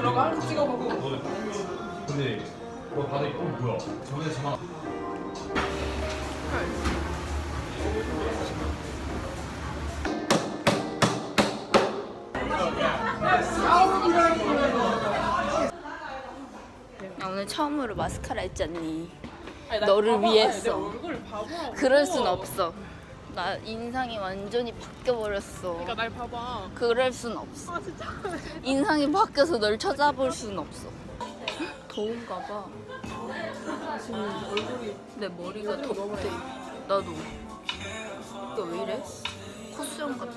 그러고 한번 찍어보고 너 근데 너 바닥에 어 뭐야? 저번에 전화 나 오늘 처음으로 마스카라 했잖니. 아니, 나 너를 봐봐. 위해서. 내 얼굴 봐봐 그럴 순 없어. 나 인상이 완전히 바뀌어 버렸어. 그러니까 날 봐봐 그럴 순 없어. 아 진짜 인상이 바뀌어서 널 쳐다볼 순 없어. 더운가 봐. 지금 얼굴이 내 머리가 덥대. 나도. 너 왜 이래? 코스형 같아.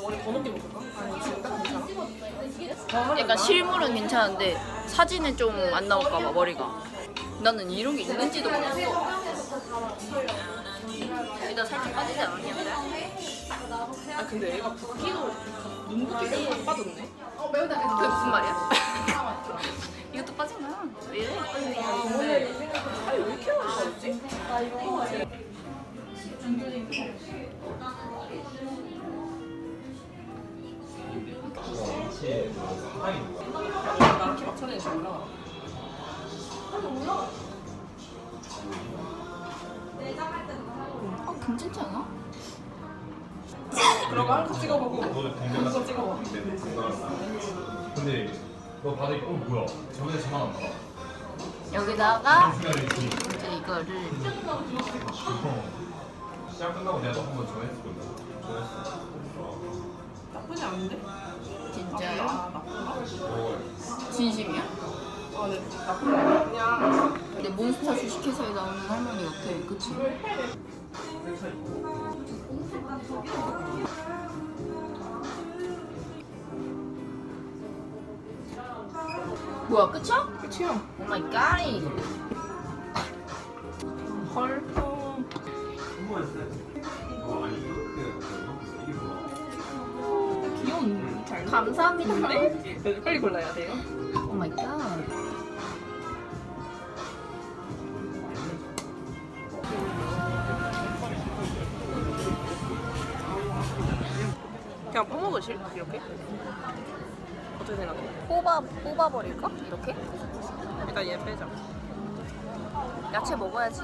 머리 더 높게 묶을까? 아니 지금 딱 괜찮아? 약간 실물은 괜찮은데 사진에 좀 안 나올까 봐 머리가. 나는 이런 게 있는지도 몰랐어. 일단 살짝 빠지지 않았냐? 아 근데 얘가 붓기도 눈붓기가 딱 빠졌네 그게 무슨 말이야? 이것도 빠진 거야. 왜 이래? 아니 왜 이렇게 빠졌지? 나 이렇게 막 쳐내는 줄 몰라 어, 괜찮지 않아? 그러고 한번 찍어보고 너 동네 한번 갔어? 찍어봐 근데 너 바닥에 어 뭐야? 저번에 전화 안 받아. 여기다가 있으니 이제 이거를 시작 끝나고 내가 너 한번 전화했었거든. 전화했어. 나쁘지 않은데? 진짜요? 아 나쁜가? 진심이야? 아 나쁜 거 아니야 그냥 근데 몬스터 주식회사에 나오는 할머니 같아, 그치? 뭐야, 끝이야? 끝이야 오 마이 갓! 헐. 귀여운 잘 감사합니다. 네? 빨리 골라야 돼요 그냥 퍼먹으실? 이렇게? 어떻게 생각해? 뽑아, 뽑아버릴까? 이렇게? 일단 얘 빼자 야채 먹어야지.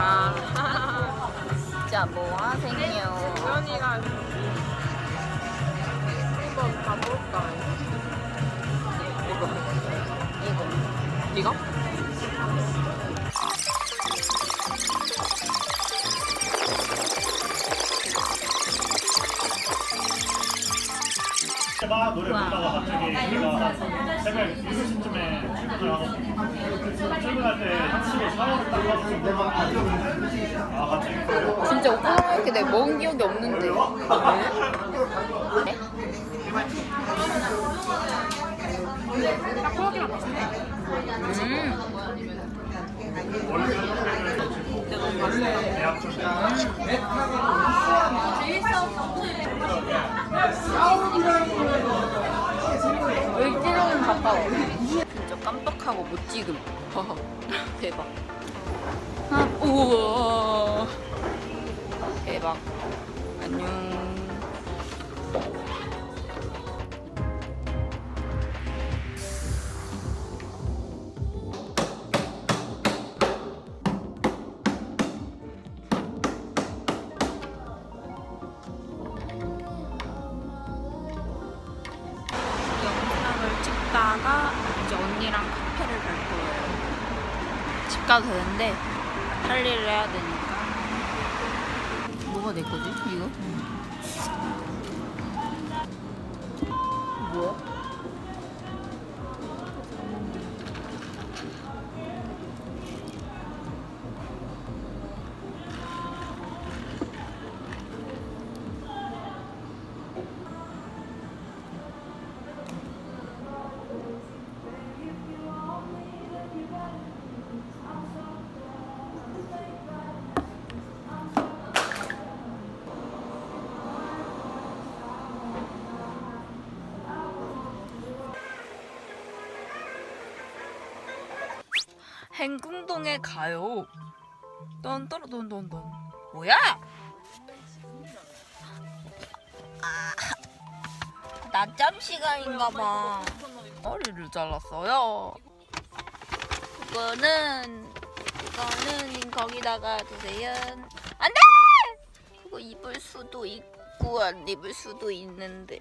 아 진짜 뭐 하세요? 우연이가 한번 가볼까? 이거. 이거? 막 노래 부르다가 갑자기 우리가 새벽 7시쯤에 출근을 하거든요. 출근할 때 한시로 샤워를 딱 하고 아 갑자기. 진짜 오빠 이렇게 내가 먹은 기억이 없는데. 네? 대 진짜 깜빡하고 못 찍음. 대박. 아, 우와. 대박. 안녕. 찍다가 이제 언니랑 카페를 갈 거예요. 집 가도 되는데 할 일을 해야 되니까. 뭐가 내 거지? 이거? 뭐야? 행궁동에 가요. 떤떠러돈돈돈 뭐야? 낮잠 시간인가봐. 머리를 잘랐어요. 이거는 이거는 거기다가 두세요. 안돼! 그거 입을 수도 있고 안 입을 수도 있는데.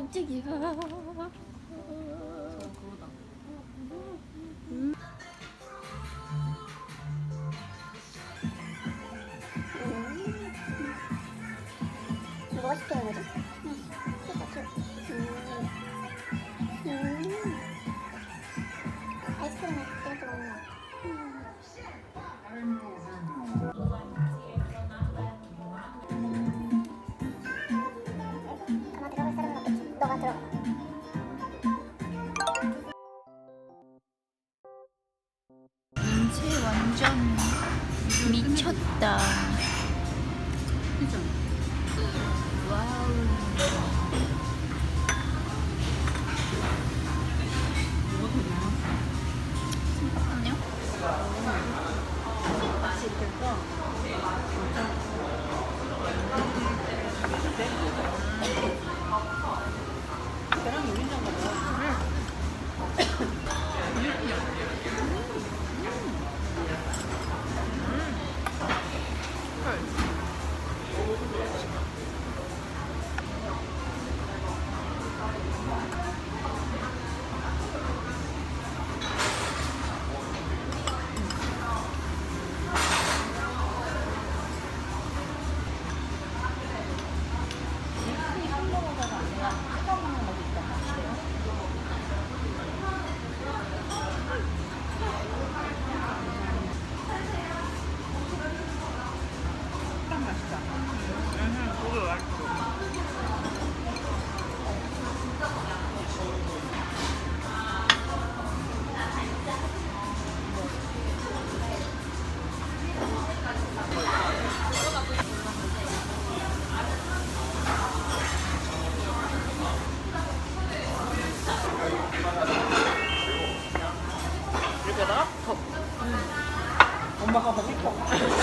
깜짝이야. 뭐가 시켜야 되지? makapagito.